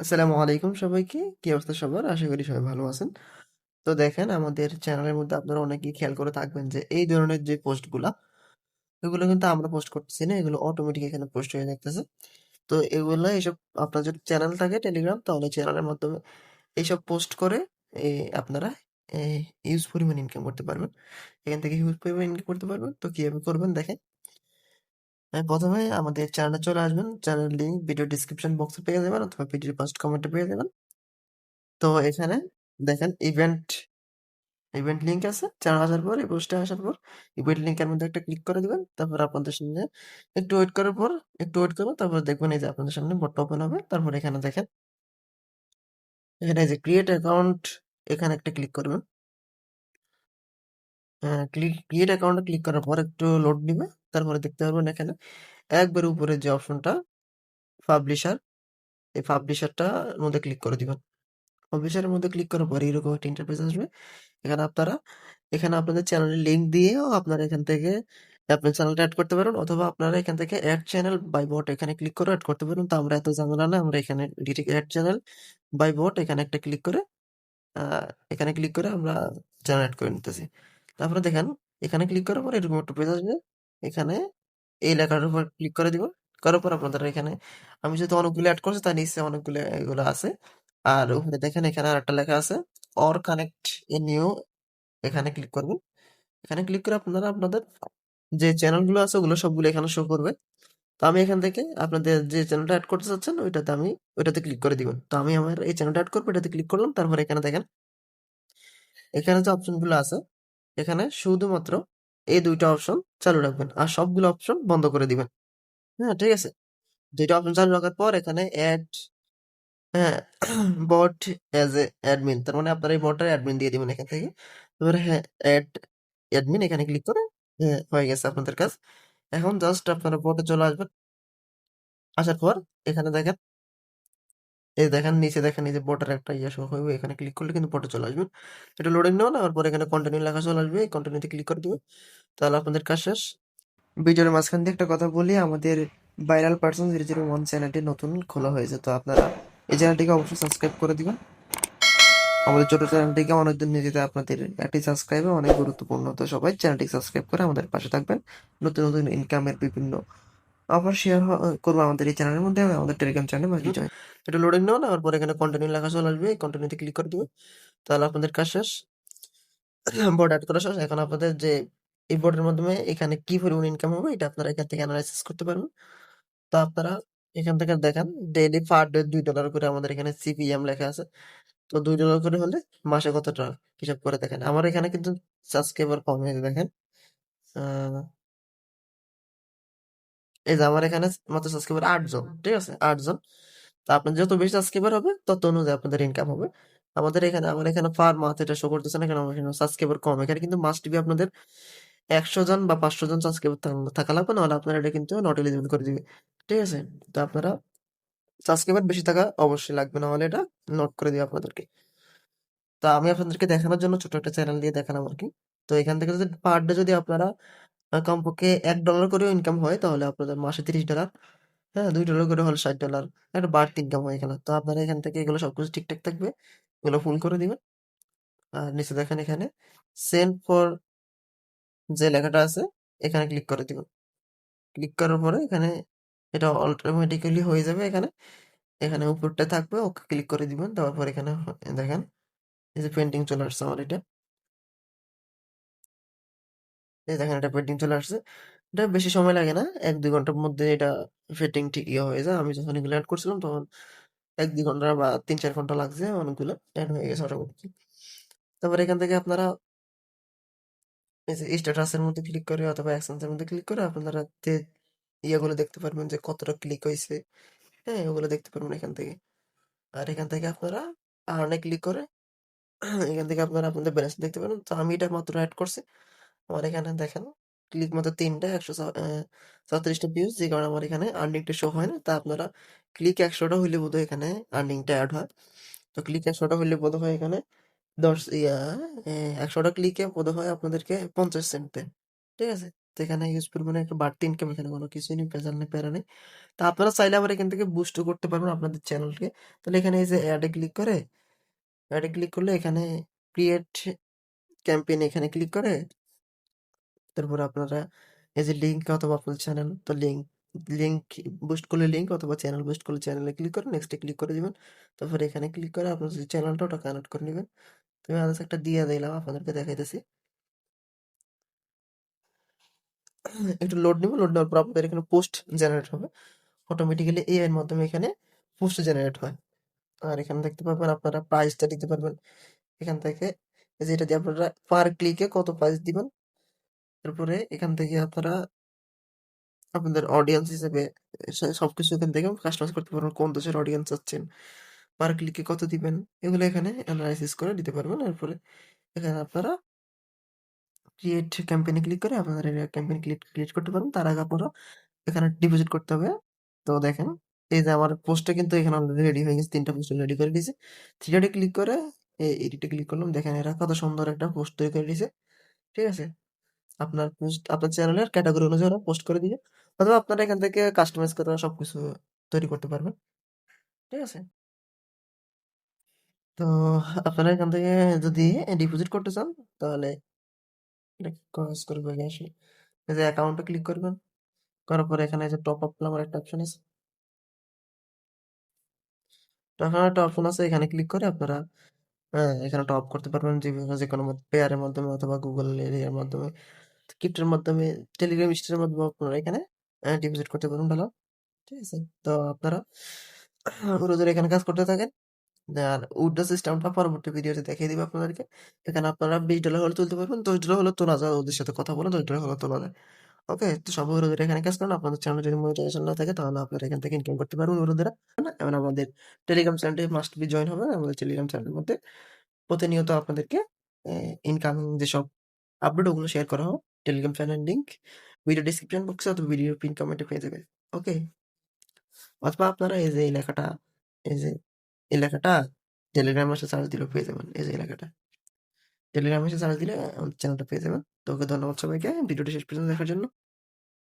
আসসালামু আলাইকুম সবাইকে। কি অবস্থা সবার? আশা করি সবাই ভালো আছেন। তো দেখেন আমাদের চ্যানেলের মধ্যে আপনারা অনেকেই খেয়াল করে থাকবেন যে এই ধরনের যে পোস্টগুলা, এগুলো কিন্তু আমরা পোস্ট করতেছি না। এগুলো অটোমেটিক এখানে পোস্ট হয়ে যাইতেছে। তো এগুলো এইসব আপনার যদি চ্যানেল থাকে টেলিগ্রাম তাহলে চ্যানেলের মাধ্যমে এইসব পোস্ট করে আপনারা এ হিউজ পরিমাণ ইনকাম করতে পারবেন। এখান থেকে হিউজ পরিমাণ ইনকাম করতে পারবেন। তো কীভাবে করবেন দেখেন। ১ম এ আমাদের চ্যানেলে চলে আসবেন। চ্যানেল লিঙ্ক ভিডিও ডেসক্রিপশন বক্সে পেয়ে যাবেন অথবা ভিডিওর ফার্স্ট কমেন্টে পেয়ে যাবেন। তো এখানে দেখেন ইভেন্ট, ইভেন্ট লিঙ্ক আছে। চ্যানেল আসার পর এই পোস্টে আসার পর ইভেন্ট লিঙ্কের মধ্যে একটা ক্লিক করে দিবেন। তারপর আপনাদের সামনে একটু ওয়েট করার পর একটু ওয়েট করবেন। তারপর দেখবেন এই যে আপনাদের সামনে বোটটা ওপেন হবে। তারপর এখানে দেখেন এখানে এই যে ক্রিয়েট অ্যাকাউন্ট এখানে একটা ক্লিক করবেন। ক্লিক ক্রিয়েট অ্যাকাউন্টে ক্লিক করার পর একটু লোড নিবে। তারপরে দেখতে পারবেন এখানে একবার উপরে যে অপশনটা পাবলিশার, এই পাবলিশারটার মধ্যে ক্লিক করে দিবেন। পাবলিশারের মধ্যে ক্লিক করার পরে এরকম একটা ইন্টারফেস আসবে। এখানে আপনারা এখানে আপনাদের চ্যানেলের লিঙ্ক দিয়েও আপনারা এখান থেকে আপনার চ্যানেলটা অ্যাড করতে পারেন অথবা আপনারা এখান থেকে এড চ্যানেল বাই বট এখানে ক্লিক করে অ্যাড করতে পারেন। তো আমরা এত ঝামেলা না। আমরা এখানে direct add channel by bot এখানে একটা ক্লিক করে এখানে ক্লিক করে আমরা চ্যানেল এড করে নিতেছি। তারপরে দেখেন, এখানে ক্লিক করার পর এরকম একটা পেজ আসবে। এখানে এই লেখাটার উপর ক্লিক করে দিবেন। করার পর আপনাদের এখানে, আমি যেহেতু অনেকগুলো অ্যাড করছি, তার নিচে অনেকগুলো এগুলো আছে। আর উপরে দেখেন, এখানে আরেকটা লেখা আছে অর কানেক্ট এ নিউ এখানে ক্লিক করবেন। এখানে ক্লিক করে আপনারা আপনাদের যে চ্যানেলগুলো আছে, ওগুলো সবগুলো এখানে শো করবে। তো আমি এখান থেকে আপনাদের যে চ্যানেলটা অ্যাড করতে চাচ্ছেন, ওইটাতে আমি, ওইটাতে ক্লিক করে দিবেন। তো আমি আমার এই চ্যানেলটা অ্যাড করব, এটাতে ক্লিক করলাম। তারপর এখানে দেখেন, এখানে যে অপশনগুলো আছে এখানে শুধুমাত্র এই দুইটা অপশন চালু রাখবেন। আর সবগুলো অপশন বন্ধ করে দিবেন। হ্যাঁ, ঠিক আছে? দুইটা অপশন চালু রাখার পর এখানে অ্যাড হ্যাঁ, বট এজ এ অ্যাডমিন তার মানে আপনারা এই বটটার অ্যাডমিন দিয়ে দিবেন এখান থেকে। এবারে হ্যাঁ, অ্যাড অ্যাডমিন এখানে ক্লিক করে হ্যাঁ, হয়ে গেছে আপনাদের কাজ। এখন জাস্ট আপনারা বটে চলে আসবেন। আসার পর এখানে দেখেন এই দেখেন নিচে দেখেন যে বটের একটা ইয়ে শো হবে এখানে ক্লিক করলে কিন্তু বটে চলে আসবেন। এটা লোডিং নেওয়া নেওয়ার পর এখানে কন্টিনিউ লেখা চলে আসবে। এই কন্টিনিউতে ক্লিক করে দিবেন। তাহলে আপনাদের কাজ শেষ। ভিডিওর মাঝখান দিয়ে একটা কথা বলি আমাদের ভাইরাল পারসন 001 চ্যানেলটি নতুন খোলা হয়েছে। তো আপনারা এই চ্যানেলটিকে অবশ্যই সাবস্ক্রাইব করে দিবেন। আমাদের ছোট চ্যানেলটিকে অনেকদূর নিয়ে আপনাদের একটি সাবস্ক্রাইবে অনেক গুরুত্বপূর্ণ। তো সবাই চ্যানেলটি সাবস্ক্রাইব করে আমাদের পাশে থাকবেন। নতুন, নতুন ইনকামের বিভিন্ন অফার শেয়ার করব আমাদের এই চ্যানেলের মধ্যে আমাদের টেলিগ্রাম চ্যানেলে বাকি জয়েন এটা লোডিং নাও নেওয়ার পর এখানে কন্টিনিউ লেখা চলে আসবে। এই কন্টিনিউতে ক্লিক করে দিবেন। তাহলে আপনাদের কাজ শেষ। বোর্ড এড করা শেষ। এখন আপনাদের যে এই বোর্ডের মাধ্যমে এখানে কি পরিমাণ ইনকাম হবে এটা আপনারা এখান থেকে এনালাইসিস করতে পারবেন। তো আপনারা এখান থেকে দেখেন ডেইলি পার ডে দুই ডলার করে আমাদের এখানে সিপিএম লেখা আছে। তো দুই ডলার করে হলে মাসে কত টাকা? হিসাব করে দেখেন। আমার এখানে কিন্তু সাবস্ক্রাইবার কম যে দেখেন। এই যে আমার এখানে মাত্র সাবস্ক্রাইবার আটজন ঠিক আছে? ৮ জন। তো আপনার যত বেশি সাবস্ক্রাইবার হবে তত অনুযায়ী আপনাদের ইনকাম হবে। আমাদের এখানে আমার এখানে পার মান্থ এটা শো করতেছে না কেন আমার এখানে সাবস্ক্রাইবার কম। এখানে কিন্তু মাস্ট বি আপনাদের ১০০ জন বা ৫০০ জন সাবস্ক্রাইবার থাকা থাকা লাগবে নাহলে আপনারা এটা কিন্তু নট এলিজিবল করে দিবে। ঠিক আছে? তো আপনারা সাবস্ক্রাইবার বেশি থাকা অবশ্যই লাগবে নাহলে এটা নট করে দিবে আপনাদেরকে। তো আমি আপনাদেরকে দেখানোর জন্য ছোট একটা চ্যানেল দিয়ে দেখালাম আর কি তো এখান থেকে যদি পার ডে যদি আপনারা কমপক্ষে $১ করেও ইনকাম হয় তাহলে আপনাদের মাসে $৩০ হ্যাঁ, $২ করে হলে $৬০ একটা বাড়তি ইনকাম হয় এখানে। তো আপনারা এখান থেকে এগুলো সবকিছু ঠিকঠাক থাকবে। এগুলো ফুল করে দিবেন। আর নিচে দেখেন এখানে সেন্ড ফর যে লেখাটা আছে এখানে ক্লিক করে দিবেন। ক্লিক করার পরে এখানে এটা অটোমেটিক্যালি হয়ে যাবে এখানে। এখানে উপরটায় থাকবে ওকে ক্লিক করে দিবেন। দেওয়ার পর এখানে দেখেন এই যে পেন্ডিং চলে আসছে আমার এটা। এই দেখেন এটা পেন্ডিং চলে আসছে। এটা বেশি সময় লাগে না। ১-২ ঘণ্টার মধ্যে এটা পেন্ডিং ঠিক ইয়ে হয়ে যায়। আমি যখন এগুলো এড করছিলাম তখন ১-২ ঘণ্টা বা ৩-৪ ঘণ্টা লাগছে অনেকগুলো এড হয়ে গেছে অটোমেটিক। তারপর এখান থেকে আপনারা স্ট্যাটাসের মধ্যে ক্লিক করে অথবা অ্যাকশনস এর মধ্যে ক্লিক করে আপনারা তে ইয়েগুলো দেখতে পারবেন যে কতটা ক্লিক হয়েছে হ্যাঁ, ওগুলো দেখতে পারবেন এখান থেকে। আর এখান থেকে আপনারা আর্ন ক্লিক করে এখান থেকে আপনারা আপনাদের ব্যালেন্স দেখতে পারেন। তো আমি এটা মাত্র এড করছি। আমার এখানে দেখেন ক্লিক মাত্র ৩ টা ১০০ ছা অ্যা ৩৭ টা ভিউজ যে কারণে আমার এখানে আর্নিংটা শো হয় না। তা আপনারা ক্লিক ১০০ টা হইলে বোধহয় এখানে আর্নিংটা অ্যাড হয়। তো ক্লিক ১০০ টা হইলে বোধহয় এখানে ১০ ইয়া একশোটা ১০০ টা ক্লিকে বোধহয় আপনাদেরকে ৫০ সেন্ট দেয়। ঠিক আছে? তো এখানে ইউজফুল মানে একটা বাড়তি ইনকাম এখানে কোনো কিছুই নেই, ভেজাল নেই, প্যারা নেই। তো আপনারা চাইলে আবার এখান থেকে বুস্টও করতে পারবেন আপনাদের চ্যানেলকে। তাহলে এখানে এই যে অ্যাডে ক্লিক করে, অ্যাডে ক্লিক করলে এখানে ক্রিয়েট ক্যাম্পেইন এখানে ক্লিক করে তারপরে আপনারা এই যে লিঙ্ক অথবা আপনার চ্যানেল তো লিঙ্ক লিঙ্ক বুস্ট করলে লিঙ্ক অথবা চ্যানেল বুস্ট করলে চ্যানেলে ক্লিক করে নেক্সটে ক্লিক করে দিবেন। তারপরে এখানে ক্লিক করে আপনার যে চ্যানেলটা ওটা কানেক্ট করে নেবেন তো আমি আদার্স একটা দিয়ে দিলাম আপনাদেরকে দেখাইতেছি। একটু লোড নিব, লোড নেওয়ার পর আপনাদের এখানে পোস্ট জেনারেট হবে। অটোমেটিক্যালি এর মাধ্যমে এখানে পোস্ট জেনারেট হয়। আর এখানে দেখতে পাবেন আপনারা প্রাইসটা দিতে পারবেন। এখান থেকে এই যে এটা দিয়ে আপনারা পার ক্লিকে কত প্রাইস দিবেন। তারপরে এখান থেকে আপনারা আপনাদের অডিয়েন্স হিসেবে সবকিছু এখান থেকে কাস্টমাইজ করতে পারবেন। কোন দেশের অডিয়েন্স চাচ্ছেন, পার ক্লিকে কত দিবেন, এগুলো এখানে এনালাইসিস করে দিতে পারবেন। এরপরে এখানে আপনারা ক্রিয়েট ক্যাম্পেইন ক্লিক করে আপনারা ক্যাম্পেইন ক্রিয়েট ক্রিয়েট করতে পারবেন। তার আগে আপনারা এখানে ডিপোজিট করতে হবে। তো দেখেন এই যে আমার পোস্টটা কিন্তু এখানে অলরেডি রেডি হয়ে গেছে। ৩ টা পোস্ট রেডি করে দিয়েছে 3 ডটে ক্লিক করে এডিটে ক্লিক করলাম। দেখেন এরা কত সুন্দর একটা পোস্ট তৈরি করে দিয়েছে। ঠিক আছে? আপনার পোস্ট আপনার চ্যানেলের ক্যাটাগরি অনুযায়ী ওরা পোস্ট করে দিবে। অথবা আপনারা এখান থেকে কাস্টমাইজ করে সবকিছু তৈরি করতে পারবেন। ঠিক আছে? তো আপনারা এখান থেকে যদি ডিপোজিট করতে চান তাহলে কাজ করবে আসি। যে অ্যাকাউন্টে ক্লিক করবেন। করার পরে এখানে যে টপ আপ নামের একটা অপশন আছে। আপ একটা অপশন আছে এখানে ক্লিক করে আপনারা হ্যাঁ, এখানে টপ করতে পারবেন যেভাবে যেকোনো পেয়ারের মাধ্যমে অথবা গুগল এর মাধ্যমে, ক্রিপ্টোর মাধ্যমে, টেলিগ্রাম স্টোরের মাধ্যমে আপনারা এখানে ডিপোজিট করতে পারবেন ডলার। ঠিক আছে? তো আপনারা রোজার এখানে কাজ করতে থাকেন। আর উইথড্র সিস্টেমটা পরবর্তী ভিডিওতে দেখিয়ে দিবে আপনাদেরকে। এখানে আপনারা $20 হলে তুলতে পারবেন। $10 হলে তোলা যায়। ওদের সাথে কথা বলে $10 হলে তোলা যায়। ওকে? তো সব ওদের এখানে কাজ করেন। আপনাদের চ্যানেলে যদি মনিটাইজেশন না থাকে তাহলে আপনারা এখান থেকে ইনকাম করতে পারবেন ওদের এবং আমাদের টেলিগ্রাম চ্যানেলটি মাস্ট বি জয়েন হবে আমাদের টেলিগ্রাম চ্যানেলের মধ্যে প্রতিনিয়ত আপনাদেরকে ইনকামিং যেসব আপডেট ওগুলো শেয়ার করা হবে। Telegram channel link video description বক্সে অথবা ভিডিও পিন কমেন্টে পেয়ে যাবেন। ওকে? অথবা আপনারা এই যে এলাকাটা, এই যে এলাকাটা টেলিগ্রাম এসে চার্জ দিলেও পেয়ে যাবেন। এই যে এলাকাটা টেলিগ্রাম এসে চার্জ দিলে চ্যানেলটা পেয়ে যাবেন। তো ওকে ধন্যবাদ সবাইকে ভিডিওটি শেষ পর্যন্ত দেখার জন্য।